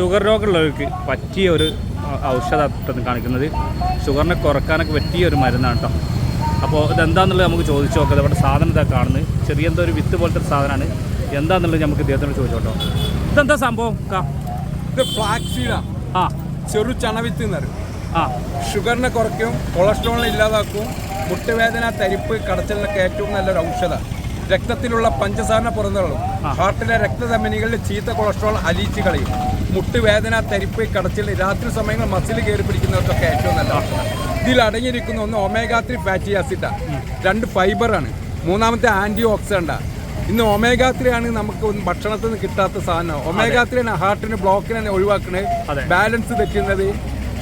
Sugar രോഗമുള്ളവർക്ക് പറ്റിയ ഒരു ഔഷധം കാണിക്കുന്നത്. ഷുഗറിനെ കുറക്കാനൊക്കെ പറ്റിയ ഒരു മരുന്നാണ് കേട്ടോ. അപ്പോൾ ഇതെന്താണെന്നുള്ളത് നമുക്ക് ചോദിച്ചു നോക്കാം. ഇവിടെ സാധനം ഇതാ കാണുന്നത്. ചെറിയ എന്തോ ഒരു വിത്ത് പോലത്തെ ഒരു സാധനമാണ്. എന്താണെന്നുള്ളത് നമുക്ക് ഇദ്ദേഹത്തോട് ചോദിച്ചു കേട്ടോ. ഇതെന്താ സംഭവം? കാ. ഇത് ഫ്ലാക്സീഡാണ് ആ. ചെറു ചണവിത്ത് എന്ന് പറയും. ആ. ഷുഗറിനെ കുറയ്ക്കും കൊളസ്ട്രോളിനെ ഇല്ലാതാക്കും മുട്ടുവേദന തരിപ്പ് കടച്ചലിനൊക്കെ ഏറ്റവും നല്ലൊരു ഔഷധം. രക്തത്തിലുള്ള പഞ്ചസാര പുറന്തള്ളും. ഹാർട്ടിലെ രക്തധമനികളിൽ ചീത്ത കൊളസ്ട്രോൾ അലിയിച്ച് കളയും. മുട്ടുവേദന തരിപ്പ് കടച്ചിൽ രാത്രി സമയങ്ങൾ മസിൽ കയറി പിടിക്കുന്നവർക്കൊക്കെ ഏറ്റവും നല്ല ഭക്ഷണം. ഇതിൽ അടങ്ങിയിരിക്കുന്ന ഒന്ന് ഒമേഗ ത്രീ ഫാറ്റി ആസിഡാണ് രണ്ട് ഫൈബറാണ് മൂന്നാമത്തെ ആന്റി ഓക്സിഡന്റാണ് ഇന്ന് ഒമേഗ ത്രീ ആണ് നമുക്ക് ഭക്ഷണത്തിൽ നിന്ന് കിട്ടാത്ത സാധനം. ഒമേഗ ത്രീ ആണ് ഹാർട്ടിന് ബ്ലോക്കിനെ. ഒഴിവാക്കുന്നത് ബാലൻസ് തെറ്റുന്നത്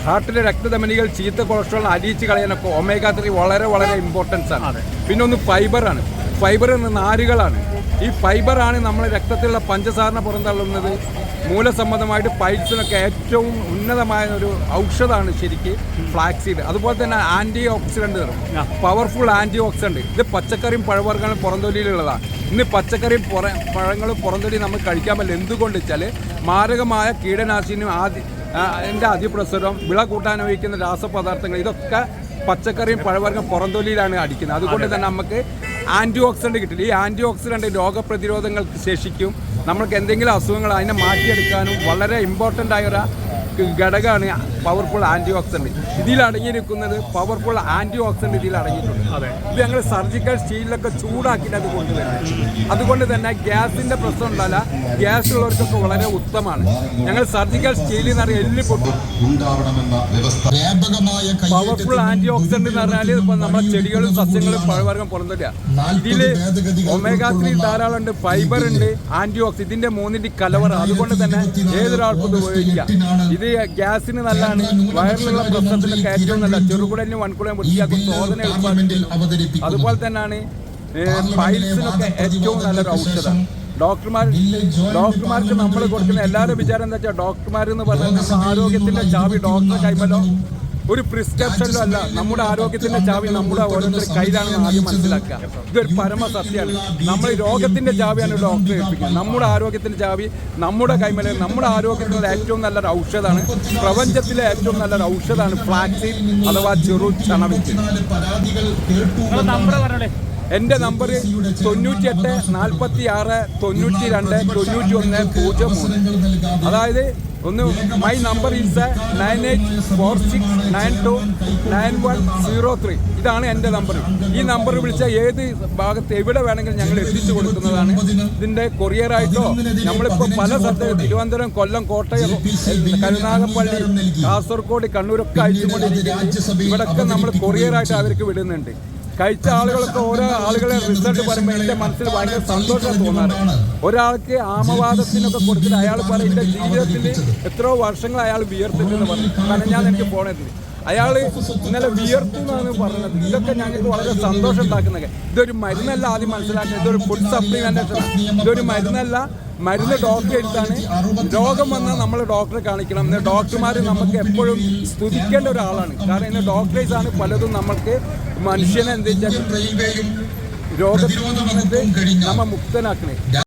ഹാർട്ടിലെ രക്തധമനികൾ ചീത്ത കൊളസ്ട്രോൾ അലിയിച്ച് കളയാനൊക്കെ ഒമേഗ ത്രീ വളരെ വളരെ ഇമ്പോർട്ടൻസ് ആണ്. പിന്നെ ഒന്ന് ഫൈബറാണ് ഫൈബർ എന്ന നാരുകളാണ് ഈ ഫൈബറാണ് നമ്മൾ രക്തത്തിലുള്ള പഞ്ചസാരനെ പുറന്തള്ളുന്നത്. മൂലസംബന്ധമായിട്ട് പൈൽസിനൊക്കെ ഏറ്റവും ഉന്നതമായ ഒരു ഔഷധമാണ് ശരിക്ക് ഫ്ലാക്സീഡ്. അതുപോലെ തന്നെ ആന്റി ഓക്സിഡന്റ് തരും പവർഫുൾ ആന്റി ഓക്സിഡന്റ് ഇത് പച്ചക്കറിയും പഴവർഗങ്ങളും പുറന്തൊലിയിലുള്ളതാണ് ഇന്ന് പച്ചക്കറിയും പുറ പഴങ്ങളും പുറന്തൊലി നമ്മൾ കഴിക്കാൻ പറ്റില്ല. എന്തുകൊണ്ട് വെച്ചാൽ മാരകമായ കീടനാശിനിയും ആദ്യ എന്റെ അതിന്റെ അതിപ്രസരം വിള കൂട്ടാൻ ഉപയോഗിക്കുന്ന രാസപദാർത്ഥങ്ങൾ ഇതൊക്കെ പച്ചക്കറിയും പഴവർഗം പുറന്തൊലിയിലാണ് അടിക്കുന്നത്. അതുകൊണ്ട് തന്നെ നമുക്ക് ആന്റി ഓക്സിഡന്റ് കിട്ടില്ല. ഈ ആന്റി ഓക്സിഡന്റ് രോഗപ്രതിരോധങ്ങൾക്ക് ശേഷിക്കും. നമ്മൾക്ക് എന്തെങ്കിലും അസുഖങ്ങൾ അതിനെ മാറ്റിയെടുക്കാനും വളരെ ഇമ്പോർട്ടന്റ് ആയ ഒരു ഘടകമാണ് പവർഫുൾ ആന്റി ഓക്സിഡന്റ് ഇതിൽ അടങ്ങിയിരിക്കുന്നത് പവർഫുൾ ആന്റി ഓക്സിഡന്റ് ഇതിൽ അടങ്ങിയിട്ടുണ്ട്. അതെ. ഇത് ഞങ്ങൾ സർജിക്കൽ സ്റ്റീലിലൊക്കെ ചൂടാക്കിയിട്ട് അത് കൊണ്ടുവരുന്നത്. അതുകൊണ്ട് തന്നെ ഗ്യാസിന്റെ പ്രശ്നം ഉണ്ടല്ല ഗ്യാസ് ഉള്ളവർക്കൊക്കെ വളരെ ഉത്തമമാണ്. ഞങ്ങൾ സർജിക്കൽ സ്റ്റീലിൽ നിന്ന് പറഞ്ഞാൽ എല്ലിൽ പൊട്ടും. പവർഫുൾ ആന്റി ഓക്സിഡന്റ് എന്ന് പറഞ്ഞാൽ ഇപ്പോൾ നമ്മുടെ ചെടികളും സസ്യങ്ങളും പഴവർഗം പുറന്തരിക ഇതിൽ ഒമേഗാ ത്രീ ധാരാളം ഉണ്ട് ഫൈബർ ഉണ്ട് ആന്റി ഓക്സിഡൻ ഇതിന്റെ മൂന്നിന്റെ കലവറ. അതുകൊണ്ട് തന്നെ ഏതൊരാൾക്കും ഇത് ഉപയോഗിക്കാം. ഇത് ഗ്യാസിന് നല്ലതാണ്. വയറിലുള്ള പ്രശ്നത്തിനൊക്കെ ഏറ്റവും നല്ല ചെറുകുടലിന് വൻകുടലിന് വൃത്തിയാക്കും ശോധന അതുപോലെ തന്നെയാണ് പൈൽസിനൊക്കെ ഏറ്റവും നല്ലൊരു ഔഷധം. ഡോക്ടർമാർ ഡോക്ടർമാർക്ക് നമ്മൾ കൊടുക്കുന്ന എല്ലാവരും വിചാരം എന്താ വെച്ചാൽ ഡോക്ടർമാർ എന്ന് പറഞ്ഞാൽ ആരോഗ്യത്തിന്റെ ചാവി ഡോക്ടറെ കൈമല്ലോ ഒരു പ്രിസ്ക്രിപ്ഷനിലും അല്ല. നമ്മുടെ ആരോഗ്യത്തിന്റെ ചാവി നമ്മുടെ ഓരോരുത്തരുടെ കയ്യിലാണെന്ന് ആദ്യം മനസ്സിലാക്കുക. ഇതൊരു പരമ സത്യമാണ് നമ്മൾ രോഗത്തിന്റെ ചാവിയാണ് ഡോക്ടറെ ഏൽപ്പിക്കുന്നത്. നമ്മുടെ ആരോഗ്യത്തിന്റെ ചാവി നമ്മുടെ കൈമല നമ്മുടെ ആരോഗ്യത്തിനുള്ള ഏറ്റവും നല്ലൊരു ഔഷധമാണ്. പ്രപഞ്ചത്തിലെ ഏറ്റവും നല്ലൊരു ഔഷധമാണ് ഫ്ലാക്സിൻ അഥവാ ചെറു ചണവിച്ച് നമ്പർ പറഞ്ഞോളേ. എന്റെ നമ്പർ തൊണ്ണൂറ്റി എട്ട് നാൽപ്പത്തി ആറ് തൊണ്ണൂറ്റി രണ്ട് തൊണ്ണൂറ്റി ഒന്ന് പൂജ്യം മൂന്ന്. അതായത് ഒന്ന് my number is nine eight four six nine two nine one zero three ഇതാണ് എന്റെ നമ്പർ ഈ നമ്പർ വിളിച്ചാൽ ഏത് ഭാഗത്ത് എവിടെ വേണമെങ്കിലും ഞങ്ങൾ എത്തിച്ചു കൊടുക്കുന്നതാണ്. ഇതിന്റെ കൊറിയറായിട്ടോ നമ്മളിപ്പോൾ പല സ്ഥലത്ത് തിരുവനന്തപുരം കൊല്ലം കോട്ടയം കരുനാഗപ്പള്ളി കാസർഗോഡ് കണ്ണൂരൊക്കെ അയച്ചുകൊണ്ടിരിക്കുന്നത് ഇവിടെയൊക്കെ നമ്മൾ കൊറിയറായിട്ട് അവർക്ക് വിടുന്നുണ്ട്. കഴിച്ച ആളുകളൊക്കെ ഓരോ ആളുകളെ റിസൾട്ട് പറയുമ്പോൾ എന്റെ മനസ്സിൽ ഭയങ്കര സന്തോഷം തോന്നാറ്. ഒരാൾക്ക് ആമവാദത്തിനൊക്കെ കൊടുത്തിട്ട് അയാൾ പറയും എന്റെ ജീവിതത്തിൽ എത്രയോ വർഷങ്ങൾ അയാൾ വിയർത്തിട്ടെന്ന് പറഞ്ഞു. കാരണം ഞാൻ എനിക്ക് പോണത് അയാൾ ഇന്നലെ വിയർത്തു എന്നാണ് പറഞ്ഞത്. ഇതൊക്കെ ഞങ്ങൾക്ക് വളരെ സന്തോഷം ഉണ്ടാക്കുന്നത് ഇതൊരു മരുന്നല്ല ആദ്യം മനസ്സിലാക്കുന്നത് ഇതൊരു ഫുഡ് സപ്ലിമെന്റേഷൻ ഇതൊരു മരുന്നല്ല മരുന്ന് ഡോക്ടറെ എടുത്താണ്. രോഗം വന്നാൽ നമ്മൾ ഡോക്ടറെ കാണിക്കണം. ഇന്ന് ഡോക്ടർമാർ നമുക്ക് എപ്പോഴും സ്തുതിക്കേണ്ട ഒരാളാണ്. കാരണം ഇന്ന് ഡോക്ടേഴ്സ് ആണ് പലതും നമുക്ക് മനുഷ്യനെ എന്താ രോഗത്തിൽ നിന്ന് നമ്മ മുക്തനാക്കണേ.